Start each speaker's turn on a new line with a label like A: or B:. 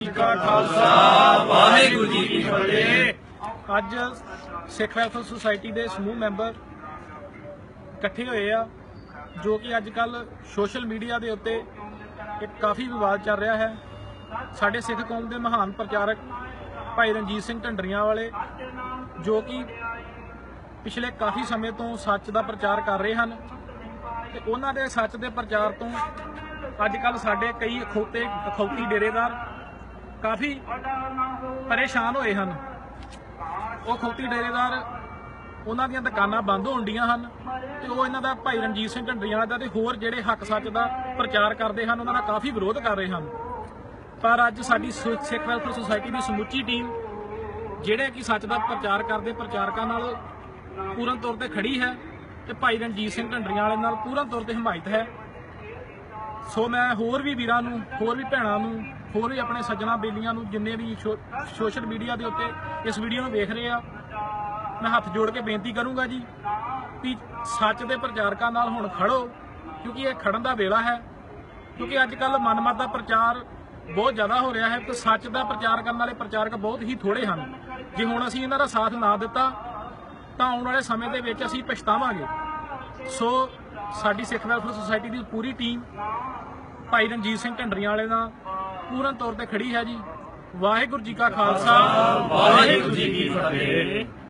A: ਜੀ ਕਾ ਖਾਲਸਾ, ਵਾਹਿਗੁਰੂ ਜੀ ਕੀ ਫਤਿਹ। ਅੱਜ ਸਿੱਖ ਵੈਲਫੇਅਰ ਸੁਸਾਇਟੀ ਦੇ ਸਮੂਹ ਮੈਂਬਰ ਇਕੱਠੇ ਹੋਏ ਆ, ਜੋ ਕਿ ਅੱਜ ਕੱਲ ਸੋਸ਼ਲ ਮੀਡੀਆ ਦੇ ਉੱਤੇ ਇੱਕ ਕਾਫੀ ਵਿਵਾਦ ਚੱਲ ਰਿਹਾ ਹੈ। ਸਾਡੇ ਸਿੱਖ ਕੌਮ ਦੇ ਮਹਾਨ ਪ੍ਰਚਾਰਕ ਭਾਈ ਰਣਜੀਤ ਸਿੰਘ ਢੰਡਰੀਆਂ ਵਾਲੇ, ਜੋ ਕਿ ਪਿਛਲੇ ਕਾਫੀ ਸਮੇਂ ਤੋਂ ਸੱਚ ਦਾ ਪ੍ਰਚਾਰ ਕਰ ਰਹੇ ਹਨ। ਤੇ ਉਹਨਾਂ ਦੇ ਸੱਚ ਦੇ ਪ੍ਰਚਾਰ ਤੋਂ ਅੱਜ ਕੱਲ ਸਾਡੇ ਕਈ ਅਖੌਤੇ, ਅਖੌਤੀ ਡੇਰੇਦਾਰ ਕਾਫੀ ਪਰੇਸ਼ਾਨ ਹੋਏ ਹਨ। ਉਹ ਖੌਤੀ ਡੇਰੇਦਾਰ ਉਹਨਾਂ ਦੀਆਂ ਦੁਕਾਨਾਂ ਬੰਦ ਹੋਣ ਡੀਆਂ ਹਨ ਤੇ ਉਹ ਇਹਨਾਂ ਦਾ ਭਾਈ ਰਣਜੀਤ ਸਿੰਘ ਢੰਡਰੀਆਂ ਦਾ ਤੇ ਹੋਰ ਜਿਹੜੇ ਹੱਕ ਸੱਚ ਦਾ ਪ੍ਰਚਾਰ ਕਰਦੇ ਹਨ, ਉਹਨਾਂ ਦਾ ਕਾਫੀ ਵਿਰੋਧ ਕਰ ਰਹੇ ਹਨ। ਪਰ ਅੱਜ ਸਾਡੀ ਸਿ- ਸਿੱਖ ਵੈਲਫੇਅਰ ਸੁਸਾਇਟੀ ਦੀ ਸਮੁੱਚੀ ਟੀਮ ਜਿਹੜੇ ਕਿ ਸੱਚ ਦਾ ਪ੍ਰਚਾਰ ਕਰਦੇ ਪ੍ਰਚਾਰਕਾਂ ਨਾਲ ਪੂਰਨ ਤੌਰ ਤੇ ਖੜੀ ਹੈ ਤੇ ਭਾਈ ਰਣਜੀਤ ਸਿੰਘ ਢੰਡਰੀਆਂ ਵਾਲੇ ਨਾਲ ਪੂਰਨ ਤੌਰ ਤੇ ਹਮਾਇਤ ਹੈ। ਸੋ ਮੈਂ ਹੋਰ ਵੀ ਵੀਰਾਂ ਨੂੰ, ਹੋਰ ਵੀ ਭੈਣਾਂ ਨੂੰ ਹੋਰ ਵੀ ਆਪਣੇ ਸੱਜਣਾ ਬੇਲੀਆਂ ਨੂੰ ਜਿੰਨੇ ਵੀ ਸੋ- ਸੋਸ਼ਲ ਮੀਡੀਆ ਦੇ ਉੱਤੇ ਇਸ ਵੀਡੀਓ ਨੂੰ ਵੇਖ ਰਹੇ ਆ, ਮੈਂ ਹੱਥ ਜੋੜ ਕੇ ਬੇਨਤੀ ਕਰੂੰਗਾ ਜੀ ਵੀ ਸੱਚ ਦੇ ਪ੍ਰਚਾਰਕਾਂ ਨਾਲ ਹੁਣ ਖੜੋ, ਕਿਉਂਕਿ ਇਹ ਖੜਨ ਦਾ ਵੇਲਾ ਹੈ। ਕਿਉਂਕਿ ਅੱਜ ਕੱਲ ਮਨਮਤ ਦਾ ਪ੍ਰਚਾਰ ਬਹੁਤ ਜ਼ਿਆਦਾ ਹੋ ਰਿਹਾ ਹੈ ਤੇ ਸੱਚ ਦਾ ਪ੍ਰਚਾਰ ਕਰਨ ਵਾਲੇ ਪ੍ਰਚਾਰਕ ਬਹੁਤ ਹੀ ਥੋੜੇ ਹਨ। ਜੇ ਹੁਣ ਅਸੀਂ ਇਹਨਾਂ ਦਾ ਸਾਥ ਨਾ ਦਿੱਤਾ, ਤਾਂ ਆਉਣ ਵਾਲੇ ਸਮੇਂ ਦੇ ਵਿੱਚ ਅਸੀਂ ਪਛਤਾਵਾਂਗੇ। ਸੋ ਸਾਡੀ ਸਿੱਖ ਵੈਲਫੇਅਰ ਸੁਸਾਇਟੀ ਦੀ ਪੂਰੀ ਟੀਮ ਭਾਈ ਰਣਜੀਤ ਸਿੰਘ ਢੰਡਰੀਆਂ ਵਾਲੇ ਦਾ ਪੂਰਨ ਤੌਰ ਤੇ ਖੜੀ ਹੈ ਜੀ। ਵਾਹਿਗੁਰੂ ਜੀ ਕਾ ਖਾਲਸਾ, ਵਾਹਿਗੁਰੂ ਜੀ ਕੀ ਫਤਿਹ।